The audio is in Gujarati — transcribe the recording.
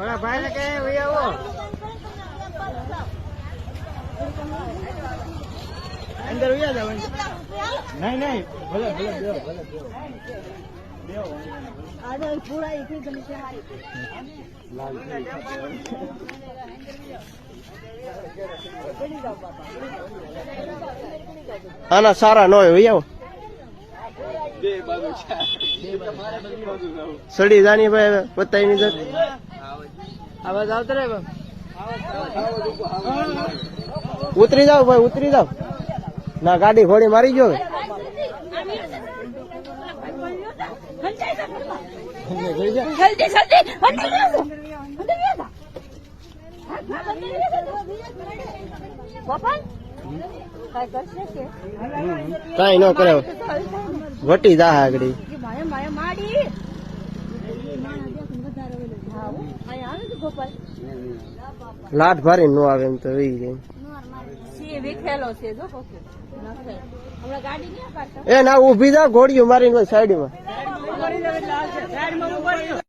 ઓલા ભાઈ ને કે આવો. અંદર ઉયા જાવ નહીં નહીં, ભલે ભલે ભલે આના સારા ન હોય સડી જાણી ભાઈ પતાઈ ની જત. આવાજ આવતો રે ઉતરી જાવ ભાઈ ઉતરી જાવ ના ગાડી ઘોડી મારી ગયો અંદર અંદર કઈ કરશે કે? કાંઈ ન કરે વટી જા આગળ. લાટ ભારી નો આવે એમ તો ઈ જાય. એ ના ઊભી જા ઘોડીઓ સાઈડમાં ઊભા.